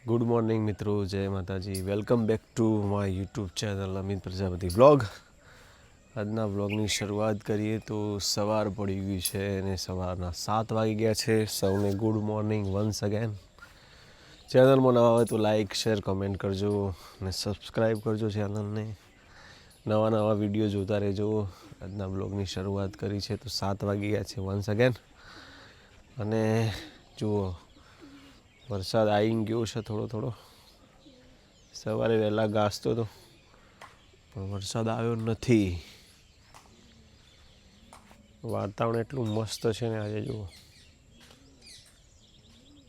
Good morning મિત્રો. જય માતાજી. Welcome back to my YouTube channel Amit Prajapati blog આજના બ્લોગની શરૂઆત કરીએ તો સવાર પડી ગઈ છે અને સવારના સાત વાગી ગયા છે. સૌને ગુડ મોર્નિંગ વન્સ અગેન ચેનલમાં નવા હોય તો લાઈક શેર કમેન્ટ કરજો અને સબસ્ક્રાઈબ કરજો ચેનલને નવા નવા વીડિયો જોતા રહેજો. આજના બ્લોગની શરૂઆત કરી છે તો સાત વાગી ગયા છે વન્સ અગેન અને જુઓ વરસાદ આવી ગયો છે થોડો થોડો. સવારે વહેલા ગાજતો હતો પણ વરસાદ આવ્યો નથી. વાતાવરણ એટલું મસ્ત છે ને આજે જુઓ.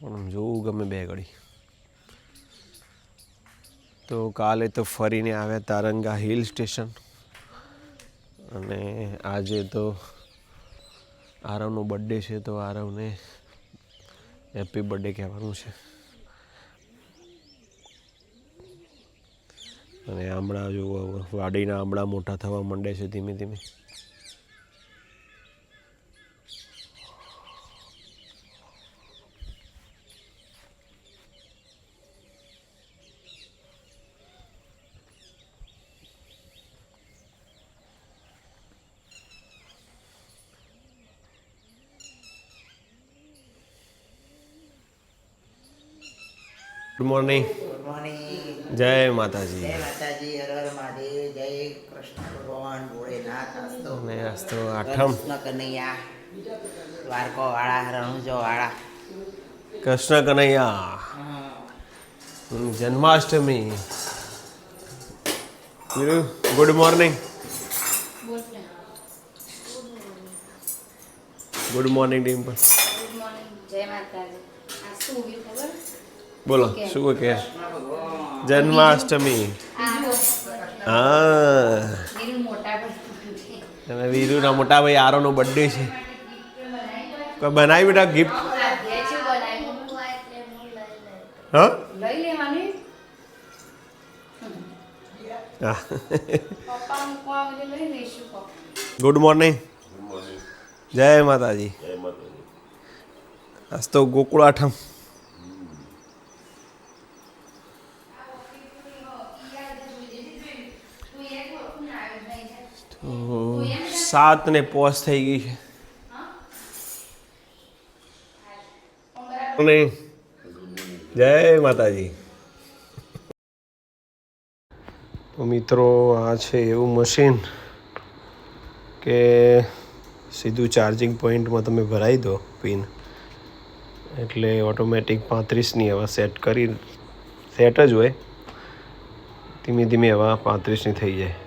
પણ જોવું ગમે બે ઘડી. તો કાલે તો ફરીને આવ્યા તારંગા હિલ સ્ટેશન. અને આજે તો આરવનો બર્થડે છે, તો આરવને હેપી બર્થડે કહેવાનું છે. અને આમળા જો, વાડીના આમળા મોટા થવા માંડે છે ધીમે ધીમે. ગુડ મોર્નિંગ ગુડ મોર્નિંગ જય માતાજી જય માતાજી હર હર મહાદેવ જય કૃષ્ણ ભગવાન ભોળેનાથ અસ્તો ને આજ આઠમ. કૃષ્ણ કનૈયા દ્વારકો વાળા રણુજો વાળા. Krishna Kanaiya. Janmashtami. Good morning good morning Dimple good morning જય માતાજી આ શું ઊભી ખબર? બોલો શું કે? જન્માષ્ટમી. હા. અને વીરુના મોટા ભાઈ આરોનો બર્થડે છે. કોઈ બનાવી બેટા ગિફ્ટ હા? ગુડ મોર્નિંગ જય માતાજી. આજ તો ગોકુળ આઠમ તો સાત ને પોસ થઈ ગઈ છે. જય માતાજી. તો મિત્રો, આ છે એવું મશીન કે સીધું ચાર્જિંગ પોઈન્ટમાં તમે ભરાઈ દો પિન. એટલે ઓટોમેટિક પાંત્રીસની હવા સેટ કરી સેટ જ હોય. ધીમે ધીમે હવા પાંત્રીસની થઈ જાય.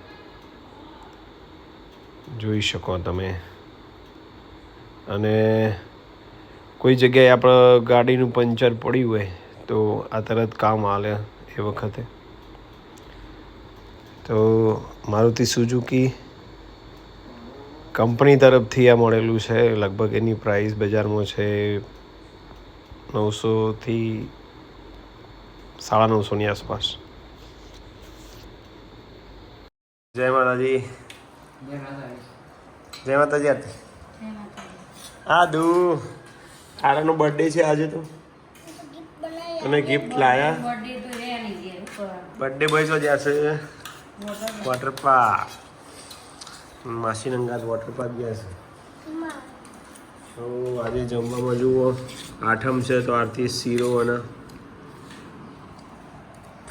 જોઈ શકો તમે. અને કોઈ જગ્યાએ આપણે ગાડીનું પંચર પડ્યું હોય તો આ તરત કામ આલે એ વખતે. તો મારુતિ સુઝુકી કંપની તરફથી આ મળેલું છે. લગભગ એની પ્રાઇસ બજારમાં છે નવસોથી સાડા નવસોની આસપાસ. જય માતાજી. જય માતાજી. જય માતાજી આ દુ તારાનો બર્થડે છે આજે તો. તમે ગિફ્ટ લાયા? બર્થડે બોય તો જ્યાં છે વોટર પાર્ક માસી નંગાત વોટર પાર્ક ગયા છે. તો આજે જમવામાં જુઓ આઠમ છે તો આરતી શીરો અને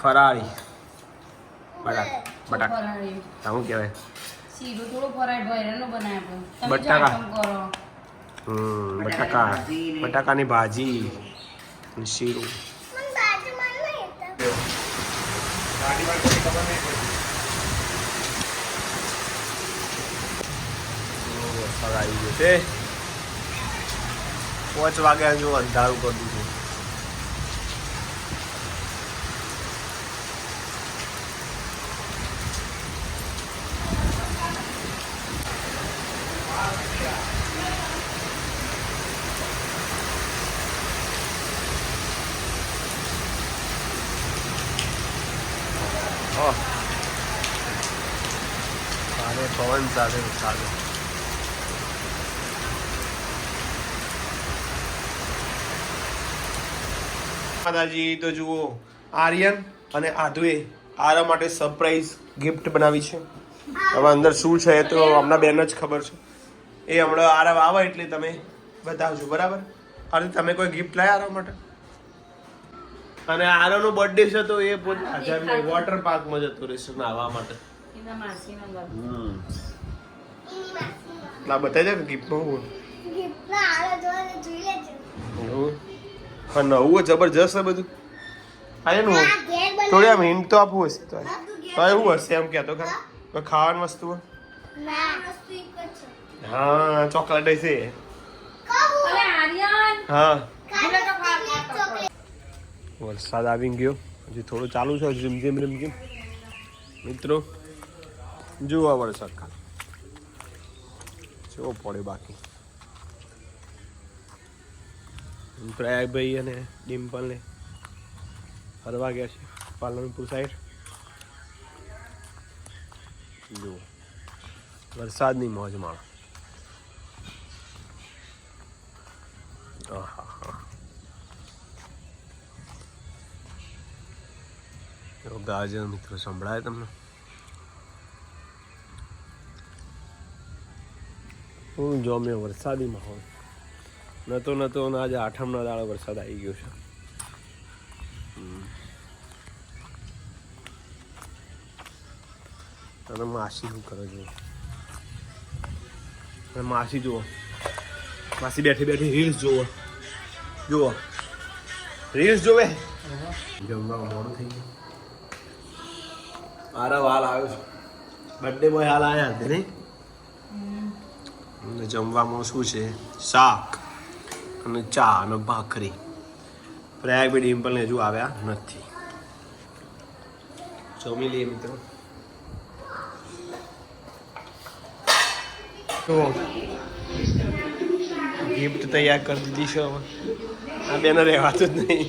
ફરાળી. બટાકા બટાકા. શું કહેવાય? સીધું થોડું ફરાળ ભરેલો બનાવ્યો તમે બટાકા. કરો. હમ બટાકા. બટાકાની ભાજી અને શીરું. આવી ગયો છે. પાંચ વાગ્યા જો અંધારું કરી દીધું ભારે પવન સાથે વરસાદ માતાજી તો જુઓ આર્યન અને આધુએ આરા માટે સરપ્રાઈઝ ગિફ્ટ બનાવી છે. હવે અંદર શું છે તો હમણાં બેન જ ખબર છે. એ હમણાં આરવ આવે એટલે તમે બતાવજો બરાબર? અને તમે કોઈ ગિફ્ટ લાયા આરવ માટે? અને આરવનો બર્થડે છે તો એ પોતે વોટર પાર્કમાં જતો રહેશે નાહવા માટે. ના બતાવી દે ગિફ્ટમાં હું એવું હા નવું. જબરજસ્ત છે બધું. આ એનું થોડી આમ હિન્ટ તો આપવું હશે તો. તો એવું હશે એમ કહેતો ખરા. કોઈ ખાવાની વસ્તુ? હા ચોકલેટ હશે. અરે હા. વરસાદ આવી ગયો. હજી થોડું ચાલુ છે ઝીમ રીમઝીમ મિત્રો જુઓ વરસાદ કેવો પડે બાકી. પ્રયાગભાઈ અને ડિમ્પલને ફરવા ગયા છે પાલનપુર સાઈડ જુઓ. વરસાદની મોજ માણો. ગાજર મિત્રો સંભળાય તમને? હું જોમ્યો વરસાદી માહોલ. નતો નતો ને આજે આઠમના દાડે વરસાદ આવી ગયો છે. અને માસી શું કરે છે? અને માસી જુઓ. માસી બેઠી બેઠી રીલ્સ જુઓ. જુઓ. રીલ્સ જોવે? જમવા મોડું થઈ ગયું. મારા વાલ આવ્યો છે. બર્થડે બોય હાલ આવ્યા હતા નહીં? અને જમવામાં શું છે? શાક અને ચા અને ભાખરી. પ્રયાગભાઈ ડિમ્પલને હજુ આવ્યા નથી. જમી લઈએ મિત્રો. તો ગિફ્ટ તૈયાર કરી દીધી છે હવે. આ બેને રહેવાતું જ નહીં.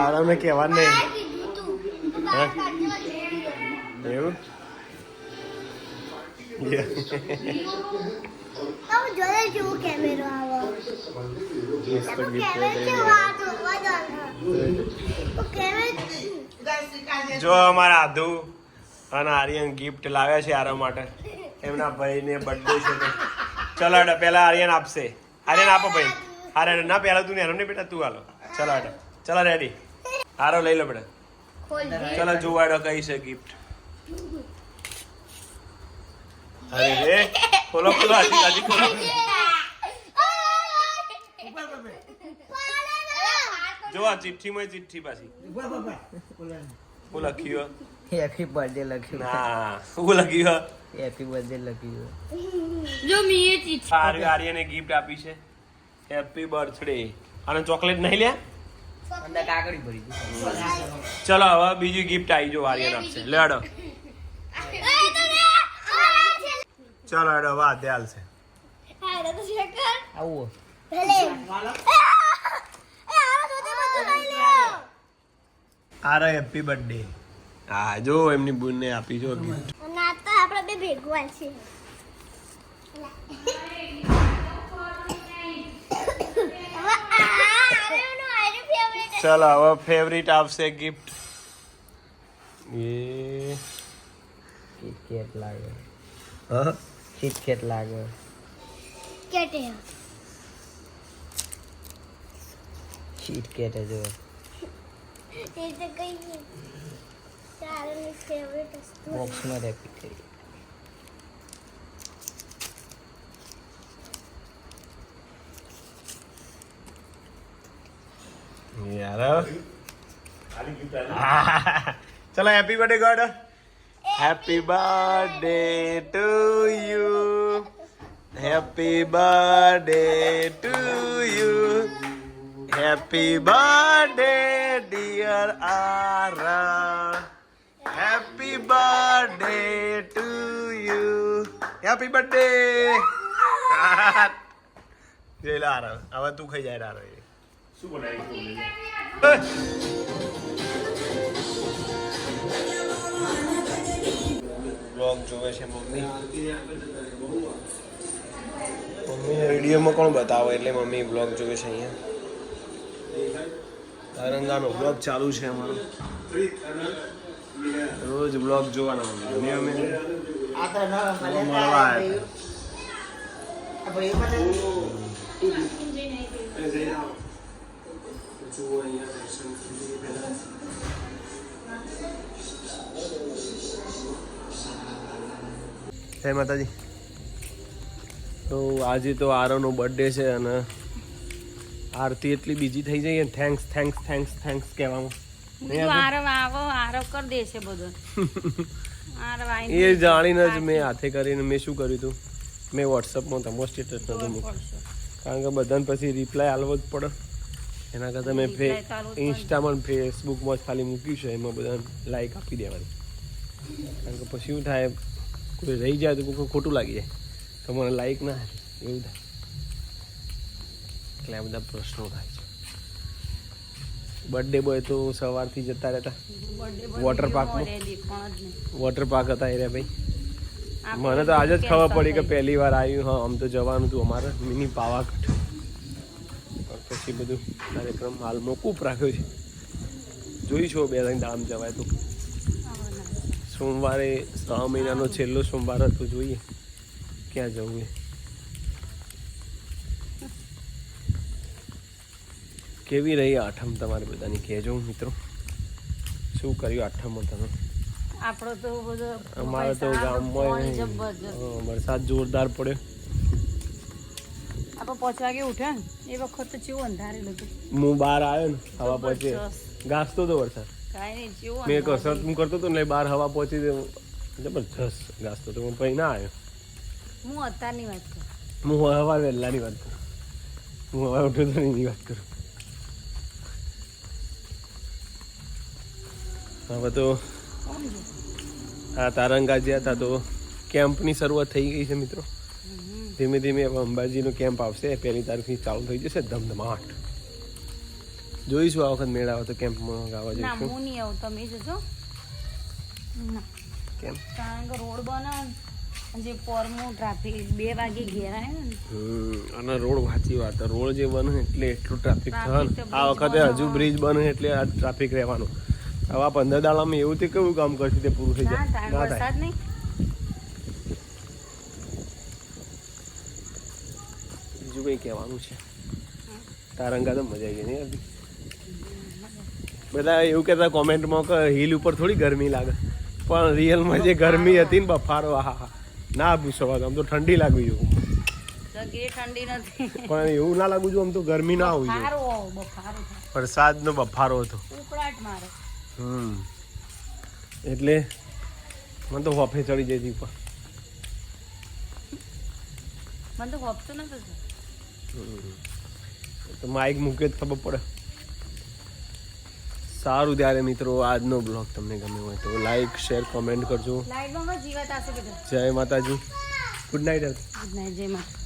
આરામને કહેવા નહીં. એવું? જો અમારા આધુ અને આર્યન ગિફ્ટ લાવ્યા છે આરા માટે. એમના ભાઈને બર્થડે છે ચલો હેડો પહેલા આર્યન આપશે. આર્યન આપો ભાઈ. આર્યન ના પહેલા તું ને નહીં બેટા તું હાલો. ચલો હેડો ચલો રેડી આરો લઈ લો બેટા. ચલો જોવાડો કઈ છે ગિફ્ટ અરે રે ખોલો ખોલો હજી હજી ખોલો. જો. આ ચિઠ્ઠીમાં ચિઠ્ઠી પાછી. હું લખ્યું હેપી બર્થડે લખ્યું. ના હું લખ્યું હેપી બર્થડે લખ્યું. જો મીએ ચિઠ્ઠી. આર્ય આર્યને ગિફ્ટ આપી છે. હેપી બર્થડે અને ચોકલેટ નહીં લ્યા? ચલો હવે બીજી ગિફ્ટ આવી જો આર્યન આપશે લેડો. ચલો હેડો વાહ ધ્યાલ છે. આવો આરે હેપી બર્થડે હા જો એમની બુનને આપી જો ગિફ્ટ આપણે બે ભેગવા છે ચલો હવે ફેવરિટ આપશે ગિફ્ટ એ કિટકેટ લાગે. હા? કિટકેટ લાગે. કેટે કિટકેટ જો એ તો કઈ ચારોની ફેવરિટ વસ્તુ. બોક્સમાં રેપી કરી યાર ચલો happy birthday god happy birthday to you happy birthday to you happy birthday dear R happy birthday to you happy birthday જય લારા હવે તું ખાઈ જાય રારો શું બનાવી બ્લોગ જોવે છે મમ્મી. મમ્મી વિડીયોમાં કોણ બતાવે? એટલે મમ્મી બ્લોગ જોવે છે અહીંયા. તરંગાનો બ્લોગ ચાલુ છે અમારો. રોજ બ્લોગ જોવાના અમે તો ન અહીંયા દર્શન કરી આવ્યા. જય માતાજી. તો આજે તો આરવનો બર્થડે છે અને આરતી એટલી બીજી થઈ જઈએ થેન્ક્સ થેન્ક્સ થેન્ક્સ થેન્ક્સ કહેવામાં. આરવ આવો આરવ કરી દેશે બધો. એ જાણીને જ મેં હાથે કરીને મેં શું કર્યું હતું? મેં વોટ્સઅપમાં તમારો સ્ટેટસ નહોતું મૂક્યું. કારણ કે બધાને પછી રિપ્લાય આલવો જ પડે. એના કરતાં મેં. ઇન્સ્ટામાં ફેસબુકમાં જ ખાલી મૂક્યું છે એમાં બધા લાઈક આપી દેવાની. કારણ કે પછી શું થાય કોઈ રહી જાય તો કોઈ ખોટું લાગી જાય. તો મને લાઈક ના એવું થાય. એટલે આ બધા પ્રશ્નો થાય છે. બર્થડે બોય તો સવારથી જતા રહેતા. Water boy Water video park માં માં? ready પણ જ નહીં. વોટર પાર્ક હતા એ રહ્યા ભાઈ. મને તો આજે જ ખબર પડી કે પહેલી વાર આવ્યું હા આમ તો જવાનું હતું અમારે મિની પાવાગઢ. પછી બધું કાર્યક્રમ હાલ મોકૂફ રાખ્યો છે. જોઈશું બે ત્રણ ધામ જવાય તો. સોમવારે છ મહિનાનો છેલ્લો સોમવાર હતો જોઈએ ક્યાં જવું એ. કેવી રહી આઠમ તમારી બધાની? કહેજો મિત્રો. શું કર્યું આઠમમાં તમે? આપણો તો બધો અમારે તો ગામમાં વરસાદ જોરદાર પડ્યો. આપણે પાંચ વાગે ઉઠ્યા ને એ વખત તો ચેવું અંધારેલું હતું. હું બહાર આવ્યો ને હવા પહોંચે. ગાજતો હતો વરસાદ. કાંઈ નહીં ચેવું મેં કસરત હું કરતો હતો ને બહાર હવા પહોંચી જબરજસ્ત ગાજતો હતો. હું પછી ના આવ્યો. હું અત્યારની વાત કરું. હું હવા વહેલાની વાત કરું. હું હવા ઉઠ્યો તો એની વાત કરું. હવે તો? આ તારંગા જ્યાં હતા તો કેમ્પની શરૂઆત થઈ ગઈ છે મિત્રો. ધીમે ધીમે હવે અંબાજીનો કેમ્પ આવશે. પહેલી તારીખથી ચાલુ થઈ જશે ધમધમાટ. જોઈશું આ વખત મેળ આવે તો કેમ્પમાં ગાવા ના જઈશું. હું નહીં આવું. તમે જજો. કેમ? કારણ કે રોડ જે પોરમું ટ્રાફિક બે વાગે ઘેર ને. હમ, અને રોડ સાચી વાત. રોડ જે બને એટલે એટલું ટ્રાફિક થાય આ વખતે હજુ બ્રિજ બને એટલે આ ટ્રાફિક રહેવાનું. હવે આ પંદર દાડામાં એવું તે કેવું કામ કરશે તે પૂરું થઈ જાય? ના થાય વરસાદ નહીં બીજું કંઈ કહેવાનું છે. તારંગા તો મજા આવી ગઈ નહીં આવતી બધા એવું કહેતા કોમેન્ટમાં કે હિલ ઉપર થોડી ગરમી લાગે. પણ રિયલમાં જે ગરમી હતી ને બફારો હા હા ના પૂછો વાત આમ તો ઠંડી લાગવી જોઈએ. ઠંડી નથી. પણ એવું ના લાગુ જોઈએ આમ તો ગરમી ના હોવી જોઈએ. વરસાદ નો બફારો હતો. હમ. એટલે મને તો હોફે ચડી જતી ઉપર મને તો નતું. થતું. તો માઇક મૂકે જ ખબર પડે. સારું ત્યારે મિત્રો આજનો બ્લોગ તમને ગમ્યો હોય તો લાઈક શેર કોમેન્ટ કરજો. જય માતાજી. ગુડ નાઇટ ગુડ નાઇટ જય માતા